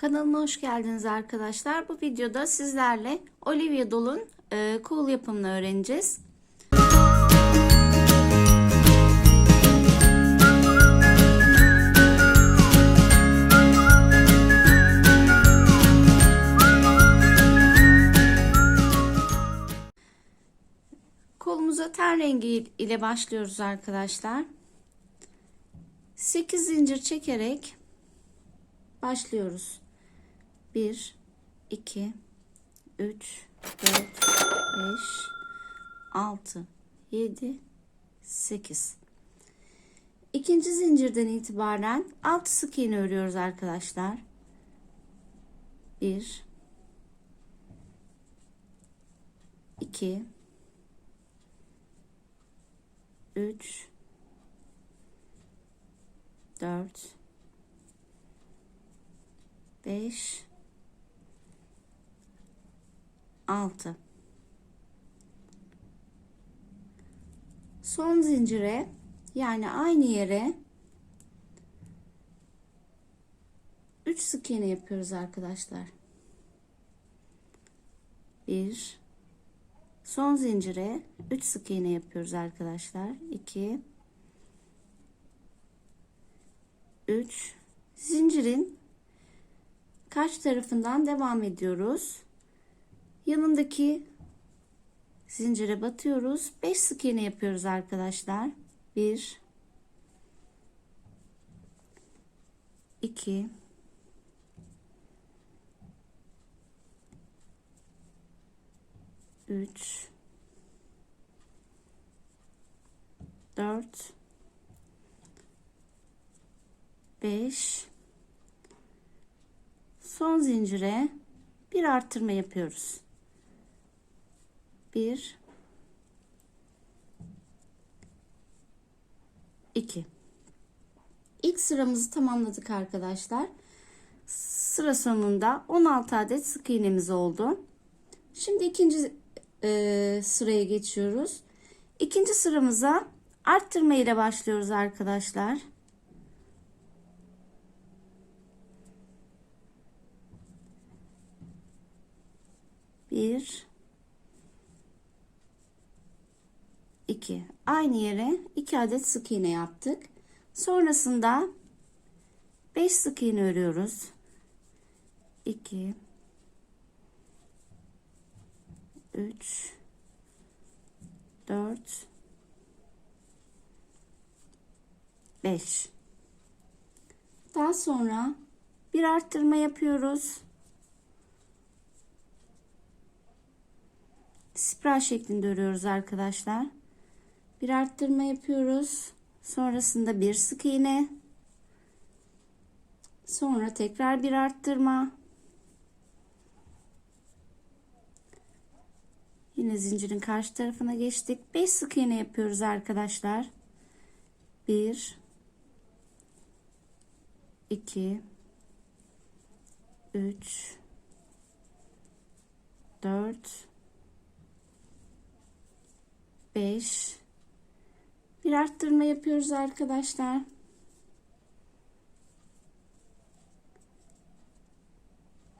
Kanalıma hoş geldiniz arkadaşlar. Bu videoda sizlerle Olivia Doll'un e, cool yapımını öğreneceğiz. Kolumuza ten rengi ile başlıyoruz arkadaşlar. 8 zincir çekerek başlıyoruz. 1 2 3 4 5 6 7 8 İkinci zincirden itibaren 6 sık iğne örüyoruz arkadaşlar. 1 2 3 4 5 6 son zincire yani aynı yere 3 sık iğne yapıyoruz arkadaşlar. 1 son zincire 3 sık iğne yapıyoruz arkadaşlar. 2 3 zincirin kaç tarafından devam ediyoruz. Yanındaki zincire batıyoruz. 5 sık iğne yapıyoruz arkadaşlar. 1 2 3 4 5 son zincire bir arttırma yapıyoruz. 1 2 İlk sıramızı tamamladık arkadaşlar. Sıra sonunda 16 adet sık iğnemiz oldu. Şimdi ikinci e, sıraya geçiyoruz. İkinci sıramıza arttırma ile başlıyoruz arkadaşlar. Bir, iki. Aynı yere iki adet sık iğne yaptık. Sonrasında beş sık iğne örüyoruz. İki, üç, dört, beş. Daha sonra bir arttırma yapıyoruz. spiral şeklinde örüyoruz arkadaşlar. Bir arttırma yapıyoruz. Sonrasında bir sık iğne. Sonra tekrar bir arttırma. Yine zincirin karşı tarafına geçtik. 5 sık iğne yapıyoruz arkadaşlar. 1 2 3 4 5 bir arttırma yapıyoruz arkadaşlar.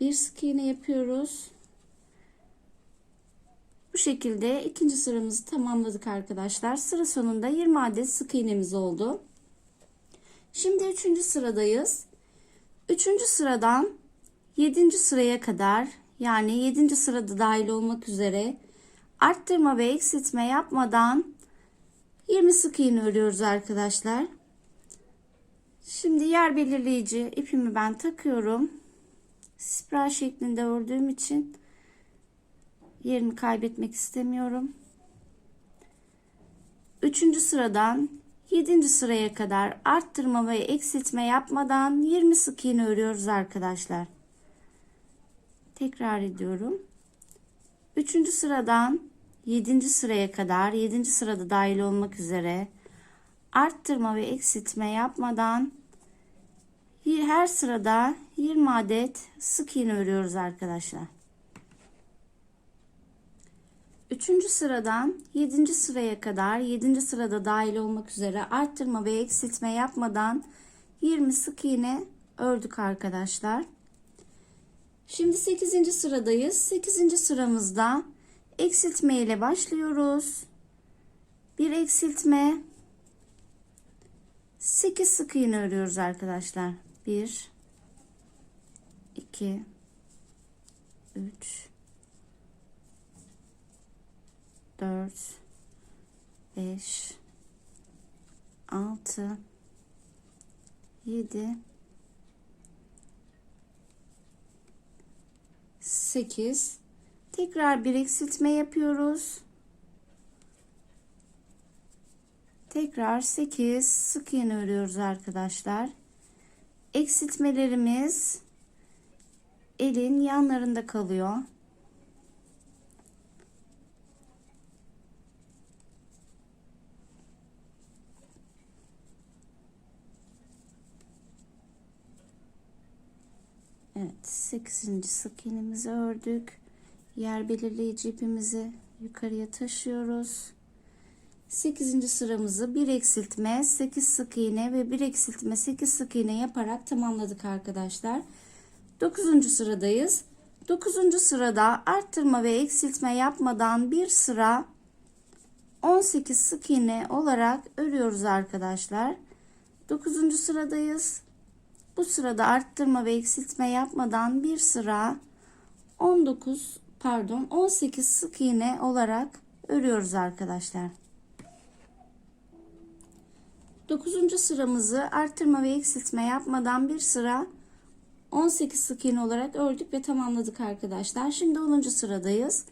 Bir sık iğne yapıyoruz. Bu şekilde ikinci sıramızı tamamladık arkadaşlar. Sıra sonunda 20 adet sık iğnemiz oldu. Şimdi üçüncü sıradayız. Üçüncü sıradan yedinci sıraya kadar yani yedinci sırada dahil olmak üzere arttırma ve eksiltme yapmadan 20 sık iğne örüyoruz arkadaşlar. Şimdi yer belirleyici ipimi ben takıyorum. Spiral şeklinde ördüğüm için yerimi kaybetmek istemiyorum. Üçüncü sıradan 7. sıraya kadar arttırma ve eksiltme yapmadan 20 sık iğne örüyoruz arkadaşlar. Tekrar ediyorum. Üçüncü sıradan 7. sıraya kadar 7. sırada dahil olmak üzere arttırma ve eksiltme yapmadan her sırada 20 adet sık iğne örüyoruz arkadaşlar. Üçüncü sıradan 7. sıraya kadar 7. sırada dahil olmak üzere arttırma ve eksiltme yapmadan 20 sık iğne ördük arkadaşlar. Şimdi 8. sıradayız. 8. sıramızda eksiltme ile başlıyoruz. Bir eksiltme 8 sık iğne örüyoruz arkadaşlar. 1 2 3 4 5 6 7 8 tekrar bir eksiltme yapıyoruz. Tekrar 8 sık iğne örüyoruz arkadaşlar. Eksiltmelerimiz elin yanlarında kalıyor. Evet 8. sık iğnemizi ördük. Yer belirleyici ipimizi yukarıya taşıyoruz. 8. sıramızı bir eksiltme 8 sık iğne ve bir eksiltme 8 sık iğne yaparak tamamladık arkadaşlar. 9. sıradayız. 9. sırada arttırma ve eksiltme yapmadan bir sıra 18 sık iğne olarak örüyoruz arkadaşlar. 9. sıradayız. Bu sırada arttırma ve eksiltme yapmadan bir sıra 19 pardon 18 sık iğne olarak örüyoruz arkadaşlar. 9. sıramızı arttırma ve eksiltme yapmadan bir sıra 18 sık iğne olarak ördük ve tamamladık arkadaşlar. Şimdi 10. sıradayız.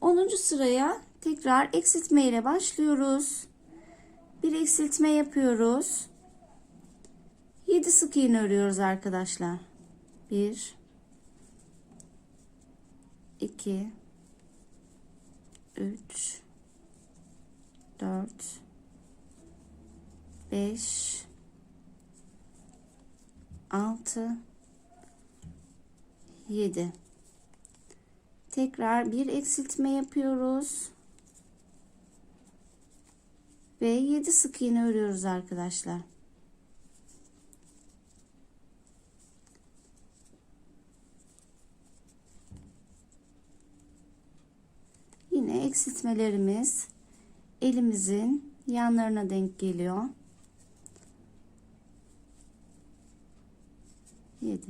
10. sıraya tekrar eksiltme ile başlıyoruz. Bir eksiltme yapıyoruz. 7 sık iğne örüyoruz arkadaşlar. 1 2 3 4 5 6 7 tekrar bir eksiltme yapıyoruz. Ve 7 sık iğne örüyoruz arkadaşlar yine eksiltmelerimiz elimizin yanlarına denk geliyor 7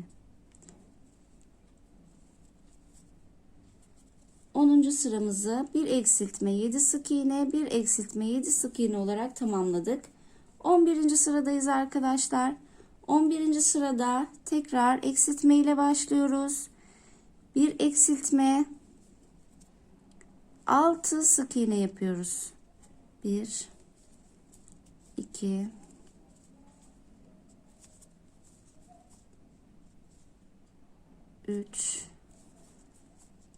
10. sıramızı bir eksiltme 7 sık iğne bir eksiltme 7 sık iğne olarak tamamladık 11. sıradayız arkadaşlar 11. sırada tekrar eksiltme ile başlıyoruz bir eksiltme 6 sık iğne yapıyoruz. 1 2 3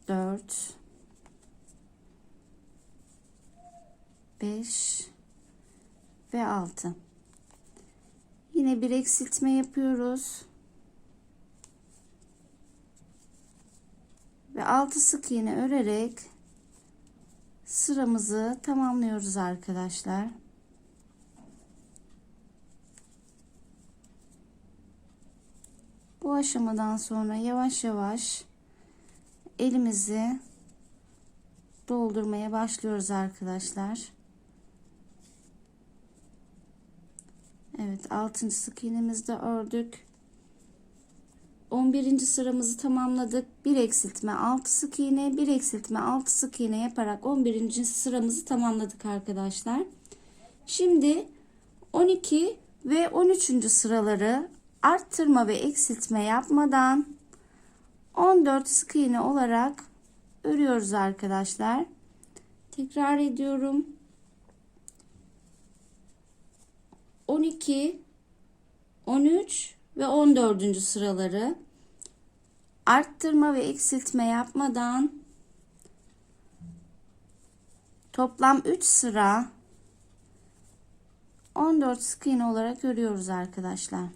4 5 ve 6 yine bir eksiltme yapıyoruz. Ve 6 sık iğne örerek sıramızı tamamlıyoruz arkadaşlar bu aşamadan sonra yavaş yavaş elimizi doldurmaya başlıyoruz arkadaşlar. Evet 6. sık iğnemizi de ördük. 11. sıramızı tamamladık. Bir eksiltme 6 sık iğne, bir eksiltme 6 sık iğne yaparak 11. sıramızı tamamladık arkadaşlar. Şimdi 12 ve 13. sıraları arttırma ve eksiltme yapmadan 14 sık iğne olarak örüyoruz arkadaşlar. Tekrar ediyorum. 12 13 ve 14. sıraları arttırma ve eksiltme yapmadan toplam 3 sıra 14 sık iğne olarak örüyoruz arkadaşlar.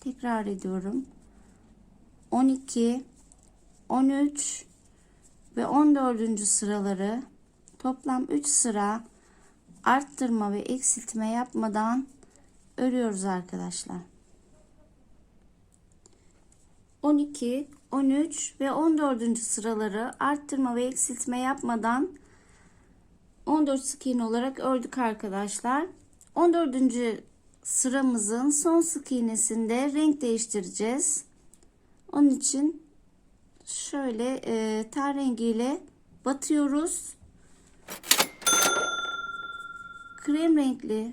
Tekrar ediyorum. 12, 13 ve 14. sıraları toplam 3 sıra arttırma ve eksiltme yapmadan örüyoruz arkadaşlar. 12, 13 ve 14. sıraları arttırma ve eksiltme yapmadan 14 sık iğne olarak ördük arkadaşlar. 14. sıramızın son sık iğnesinde renk değiştireceğiz. Onun için şöyle e, tel rengiyle batıyoruz. Krem renkli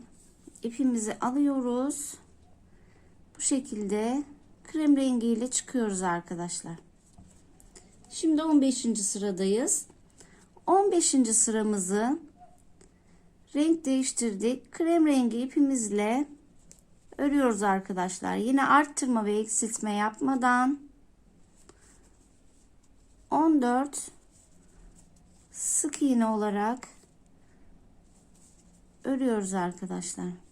ipimizi alıyoruz. Bu şekilde krem rengiyle çıkıyoruz arkadaşlar. Şimdi 15. sıradayız. 15. sıramızı renk değiştirdik. Krem rengi ipimizle örüyoruz arkadaşlar. Yine arttırma ve eksiltme yapmadan 14 sık iğne olarak örüyoruz arkadaşlar.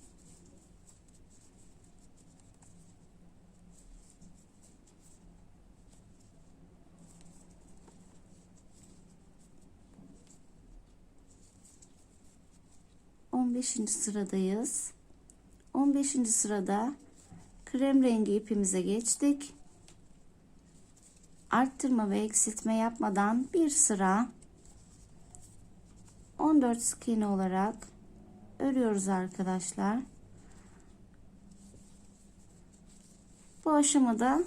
On beşinci sıradayız. On beşinci sırada krem rengi ipimize geçtik. Arttırma ve eksiltme yapmadan bir sıra 14 sık iğne olarak örüyoruz arkadaşlar. Bu aşamada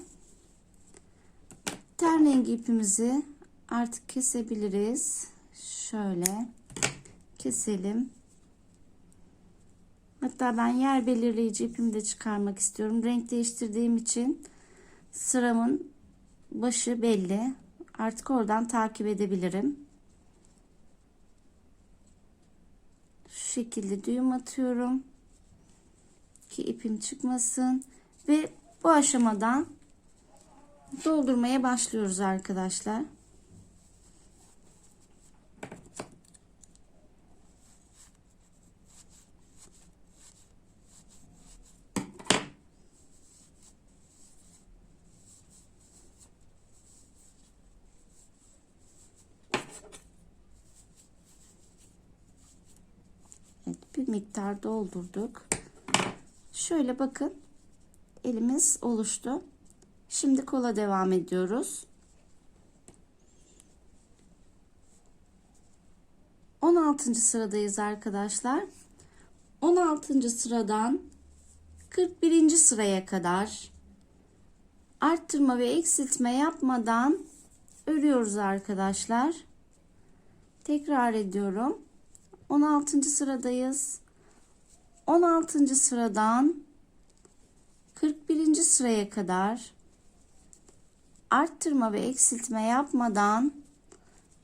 ten rengi ipimizi artık kesebiliriz. Şöyle keselim. Hatta ben yer belirleyici ipimi de çıkarmak istiyorum. Renk değiştirdiğim için sıramın başı belli. Artık oradan takip edebilirim. Şu şekilde düğüm atıyorum. Ki ipim çıkmasın. Ve bu aşamadan doldurmaya başlıyoruz arkadaşlar. Evet, bir miktar doldurduk. Şöyle bakın. Elimiz oluştu. Şimdi kola devam ediyoruz. 16. sıradayız arkadaşlar. 16. sıradan 41. sıraya kadar arttırma ve eksiltme yapmadan örüyoruz arkadaşlar. Tekrar ediyorum. 16. sıradayız. 16. sıradan 41. sıraya kadar arttırma ve eksiltme yapmadan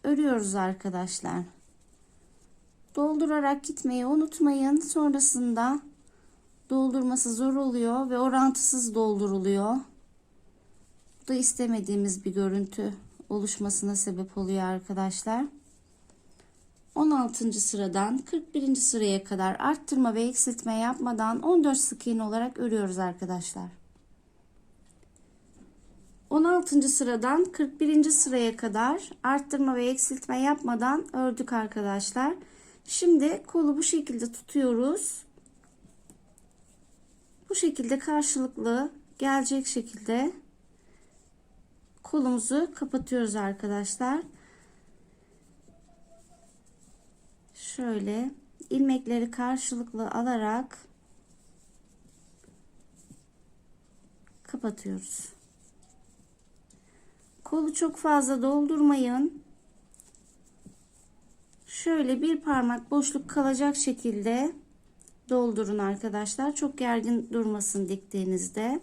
örüyoruz arkadaşlar. Doldurarak gitmeyi unutmayın. Sonrasında doldurması zor oluyor ve orantısız dolduruluyor. Bu da istemediğimiz bir görüntü oluşmasına sebep oluyor arkadaşlar. 16. sıradan 41. sıraya kadar arttırma ve eksiltme yapmadan 14 sık iğne olarak örüyoruz arkadaşlar. 16. sıradan 41. sıraya kadar arttırma ve eksiltme yapmadan ördük arkadaşlar. Şimdi kolu bu şekilde tutuyoruz. Bu şekilde karşılıklı gelecek şekilde kolumuzu kapatıyoruz arkadaşlar. Şöyle ilmekleri karşılıklı alarak kapatıyoruz. Kolu çok fazla doldurmayın. Şöyle bir parmak boşluk kalacak şekilde doldurun arkadaşlar. Çok gergin durmasın diktiğinizde.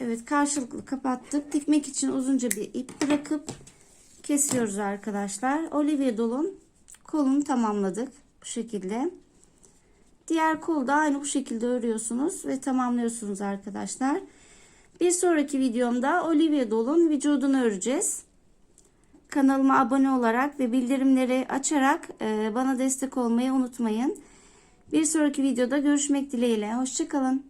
Evet karşılıklı kapattık. Dikmek için uzunca bir ip bırakıp kesiyoruz arkadaşlar. Olivia dolun kolunu tamamladık bu şekilde. Diğer kolu da aynı bu şekilde örüyorsunuz ve tamamlıyorsunuz arkadaşlar. Bir sonraki videomda Olivia dolun vücudunu öreceğiz. Kanalıma abone olarak ve bildirimleri açarak e, bana destek olmayı unutmayın. Bir sonraki videoda görüşmek dileğiyle. Hoşçakalın.